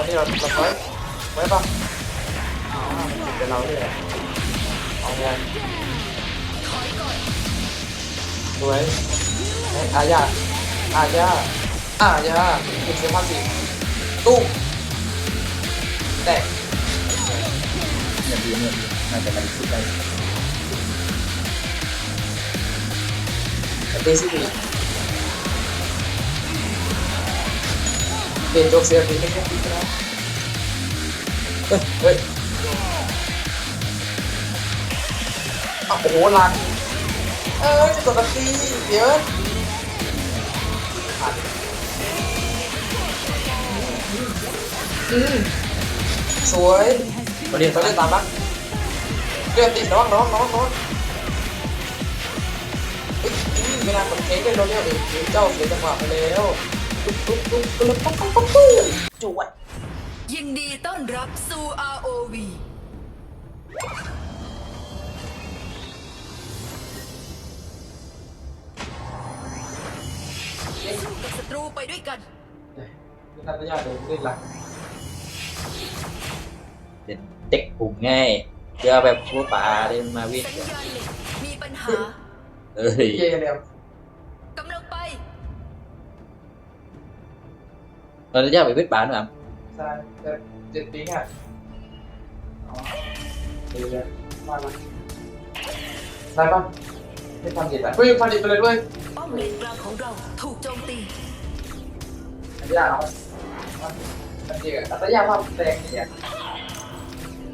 อนนี้เราเราไว้ไว้ป่ะอ๋อมันเป็นเราเนี่ยเอาไงสวยเอ้ยอาญาอาญาอาญาติดเซฟาสิตุ้มแตกเนี่ยดีเนี่ยดีน่าจะได้ชุดได้เดซิบ เปลี่ยนโจกเสียดีไม่แค่ปีแล้วเฮ้ยเฮ้ยโอ้โหลันเอ้ยจะกดตัตีเดี๋ยวอืมสวยเขาเรียกเราเล่นตามนะเลือดติดน้องน้องน้องน้องเฮ้ยอืมไม่น่ากดเค้กเลยเราเรียกเองเจ้าเสียจังหวะไปแล้ว จวดยินดีต้อนรับสู่าโอได้สู้กับศัตรูไปด้วยกัน นี่ท่นญาติเดินด้วยหลักเป็นเด็กผุ่มง่ายเจอแบบพวกป่าเดินมาวิ่งเมีปัญหาเฮ้ย เกย์เลย Rồi nó chắc bị biết bạn nữa à? Sao? Chết tiếng à? Đi ra. Sai không? Thế phân diệt à? Ui, phân diệt lên ơi! ป้อมเลนกลางของเราถูกโจมตี Anh ra không? Phân diệt à? Tao ra không? Đèn gì vậy?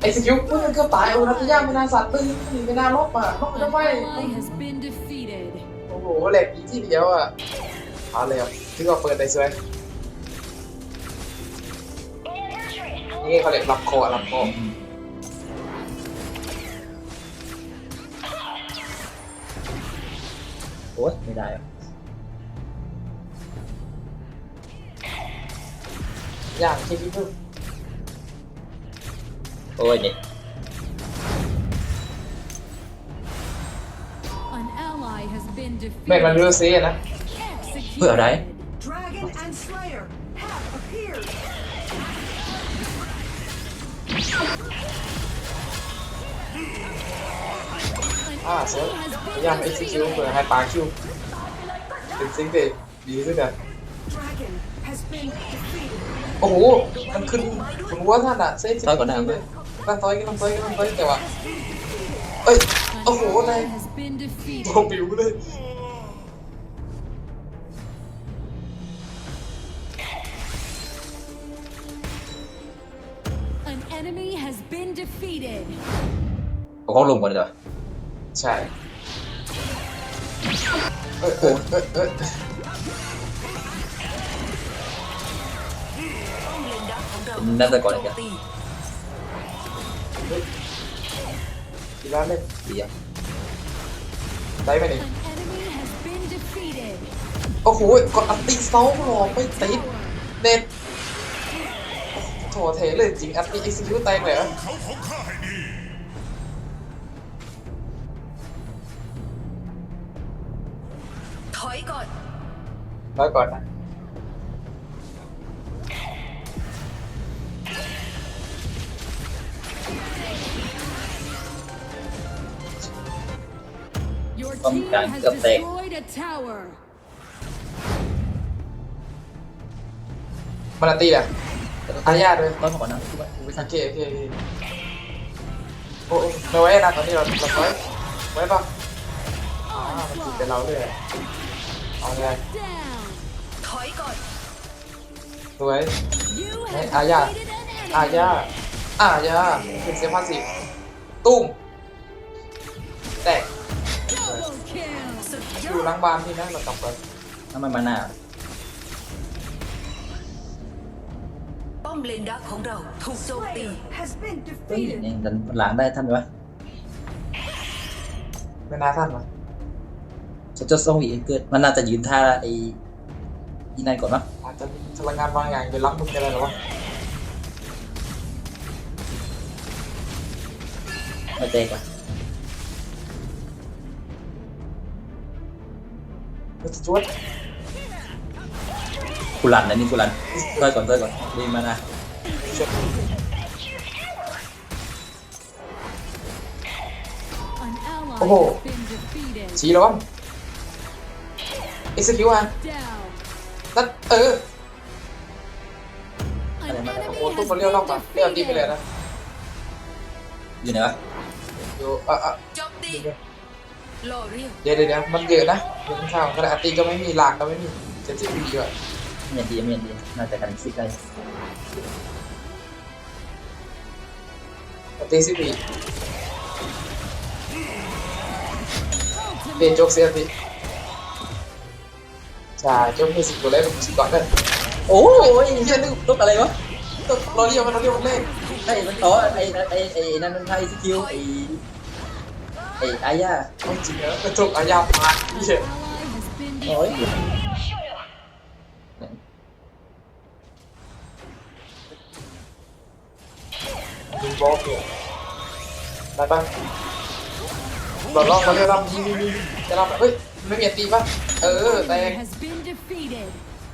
ไอ้สกิลมึงเกือบตายโอ้นัทยาไม่น่าสัตว์มึงหนีไม่น่าลบอะลบมันทำไม Ally has been defeated. โอ้โหแหลกอีกที่เดียวอะเอาเลยอะถือว่าเปิดได้สวย นี่เขาเรียกรับคอรับคอโอ้ยไม่ได้อะอย่างที่พี่เพิ่งโอ้ยเนี่ย An ally has been แม่งมัน defeated. เรือเซ่นะเพื่ออะไร Dragon and Slayer have appeared. อ่าสวยพยายาม execute เพื่อให้ปาคิวเป็นซิงเกิลดีขึ้นอะ Dragon has been defeated. โอ้โห มันขึ้นผมว่าท่านอะเซ่ซิงเลยกำลังต้อยกำลังต้อยกำลังต้อยแต่ว่าเอ้ย An Oh, what ally I- has been defeated. โอ้บิวเลย been defeated. เอาเขาลงก่อนดีกว่าใช่เอ้ยเอ้ยเอ้ยเอ้ยป้อมเลนดักของเราน่าจะก่อนเลยโจกันมตีกีฬาเล่นดีอะได้ไหมนี่ An enemy has been defeated. โอ้โหกดอันตีเซาหลอกไม่ติดเน็ต โหเทเลยจริงอัตติเอ็กซิคิวแตกเลยเหถอยก่อนถอยก่อนนะป้องกันเกือบตกมาตีอะ อาญาด้วยต้นก่อนนะคิดว่าไม่โอทันเคโอเคโอเคโอ้โอ้ไม่ไว้นะตอนนี้เราเราไว้ไว้ปะอ่ามันติดเป็นเราเลยอะเอาไง Down. ถอยก่อนสวย You have Aya. defeated an enemy. อาญาอาญาเป็นเซฟพันสิตุ้มแตก Double kill. สุดยออยู่หลังบ้านที่นั่นเรากลับไปถ้ามันมาหน้า มเลนดักของเราถูกโจมตี Slayer has been เฮ้ย defeated. ยังดันหลังได้ท่านไหมวะไม่น่าท่านวะจะจะส่งอีกเกิดมันน่าจะยืนท่าไอ้อีนั่นก่อนเนาะอาจจะมีพลังงานบางอย่างไปรับมึงกันเลยหรอวะไม่แตกว่ะมันจะจวด กูลันนะนี่กูลันเต้ยก่อนเต้ยก่อนรีมานะโอ้โหชี้ร้อนเอ็กซ์คิวอะนั่นเอออะไรมาโอ้ตู้มันเลี้ยวล่องมาเลี้ยวดีไปเลยนะอยู่ไหนวะอยู่อะอะเดี๋ยวเดี๋ยวมันเยอะนะเดี๋ยวข้าวกระดาษตีก็ไม่มีหลากก็ไม่มีจะจะมีเยอะ เมียนดีเมียนดีน่าจะกันซิกได้อัตติสิบีเดี๋ยวโจกเสียอัตติใช่โจกมีสิบตัวเล่นสิบก่อนกันโอ้ยเฮียนึกตุ๊กอะไรวะต้องรอเรียวมันรอเรียวมันเล่นไอ้มันอ๋อไอ้ไอ้ไอ้นั่นมันไทยสกิลไอ้ไอ้อาย่าไม่จริงนะกระจกอายาพาด An เหี้ยโอ้ย ดูบอลเนี่ยได้ปะเราลองมาเรียวรำยิงยิงยิงจะรำเฮ้ยไม่มีอันตีปะเออแต Enemy ง has been defeated.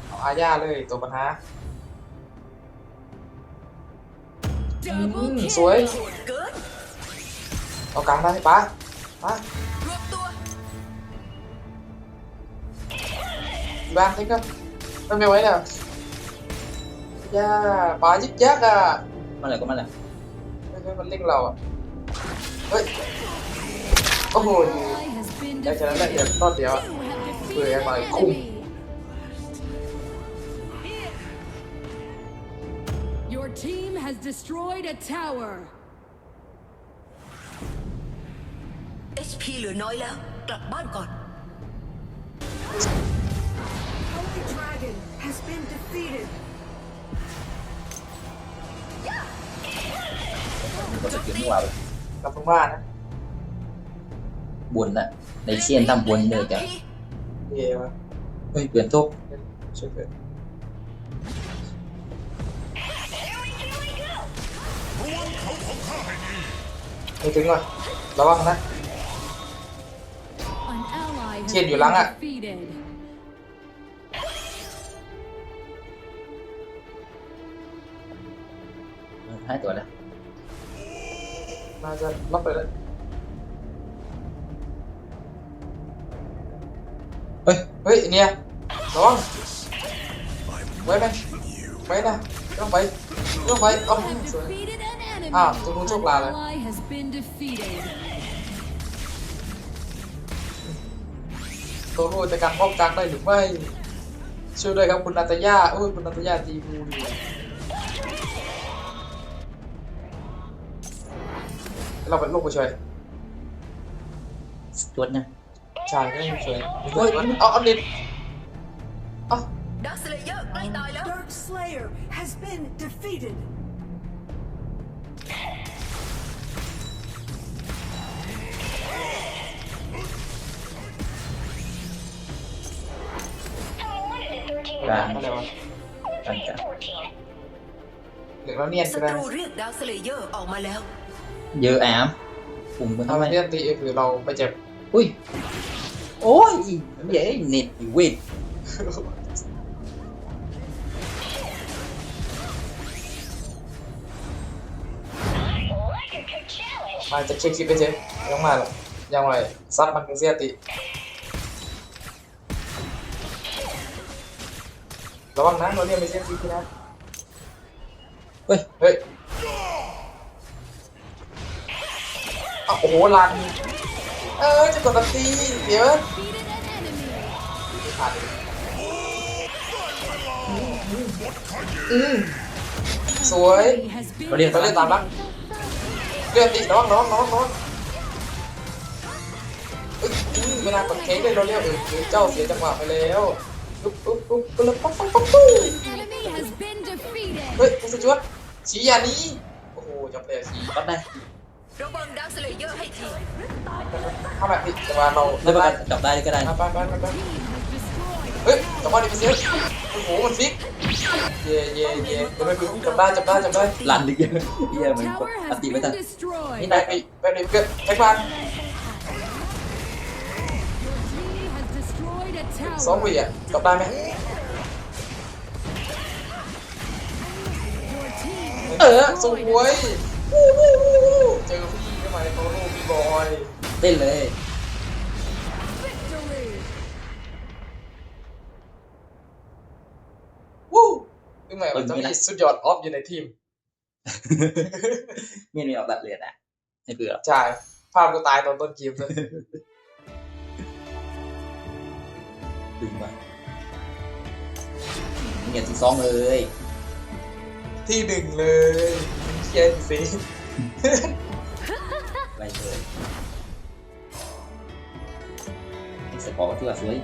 เอาอาญาเลยตัวปัญหา Double Mm, kill. สวยโหดเกินเอากลางได้ปะปะรวบตัวบ้านนี่ก็มันไม่ไหวแล้วย่าปลายิกยักอะมาเลยก็มาเลย ไม่ใช่มันเล่งเราอะ เฮ้ย โอ้โห An ally has been ได้ชนะได้ defeated. เดียวรอดเดียวอะ You have Cười defeated em an ơi, khùng. enemy. Your team has destroyed a tower. HP เหลือน้อยแล้ว กลับบ้านก่อน Holy Dragon has been defeated. ก็สกิลมั่วเลยกลับตรงบ้านนะบนน่ะในเชียนทำบนเลยจ้ะเย่มาเฮ้ยเปลี่ยนทุกช่วยเพื่อนไม่ถึงว่ะระวังนะ An ally has Trên been nhiều lắm ạ. defeated. ให้ตัวแล้ว น่าจะล็อกไปแล้วเฮ้ย เฮ้ยเนี่ยระวังไว้ไหมไว้นะต้องไปต้องไปเอาสวย defeated an enemy. À, tôi muốn chốt An là này. ally has been defeated. ตัวรู้จะการป้องกันได้หรือไม่ช่วยด้วยครับคุณนัตยาโอ้ยคุณนัตยาตีบูดี เราเป็นลูกผู้ช่วยตัวยังชายก็ไม่ช่วยเฮ้ยเอาเอาดิเอาดักสเลเยอร์ใกล้ตายแล้ว Dark Slayer has been defeated. กลางอะไรวะกลางจ้ะเดี๋ยวเราเนียนศัก็ได้ตรูเรียกดักสเลเยอร์ออกมาแล้ว เยอะแอมปุ่มมันถ้าทำไมเราเนียนตีคือเราไม่เจ็บอุ้ย โอ้ยเดี๋ยวเน็ตอีเวทมาจะเช็คชิปไปเช็คยังมาหรอกยังไงซัดมันเป็นเสียติระวังนะเราเนียนไปเช็คชิปนะเฮ้ยเฮ้ย อ้าวโอ้โหลัน เออจะกดตันตีเดี๋ยว Defeated an enemy. ผ่านอืมสวย Enemy has been เราเรียนเราเรียนตามรักเลื่อนตีน้องน้องน้องน้องเอ้ยอืมไม่น่ากดเค้กเลยเราเรียกเออคือเจ้าเสียจังหวะไปแล้วปุ๊บปุ๊บปุ๊บปุ๊บปุ๊บปุ๊บปุ๊บปุ๊บ An enemy has been defeated. เฮ้ยคุณสจวตชี้อย่านี้โอ้โหจำเลยชี้ก็ได้ ระวังดาวสเลเยอร์ให้ทีข้าแบบจะมาเราไม่เป็นไรกลับได้ก็ได้ไปไปไปเฮ้ยจับบ้านดิมันซิกโอ้โหมันซิกเย่เย่เย่จับได้จับได้จับได้จับได้หลันดิเย่ะเยอะเหมือนปฏิไม่ตันนี่นายไปไปเลยเกิดแท็กบ้านสองวีอะจับได้ไหมเออสวย วู้วู้วู้วู้เจอพี่เข้ามาในโตโน่พี่บอยเต้นเลย Victory! วู้คือหมายว่าจะมีสุดยอดออฟอยู่ในทีมเมียนมีออกตัดเลือดอะให้เผื่อใช่ภาพกูตายตอนต้นเกมเลยดึงมาเงียที่สองเลย ที่หนึ่งเลย เชียร์สิไปเลยสปอร์ตที่ว่าสวย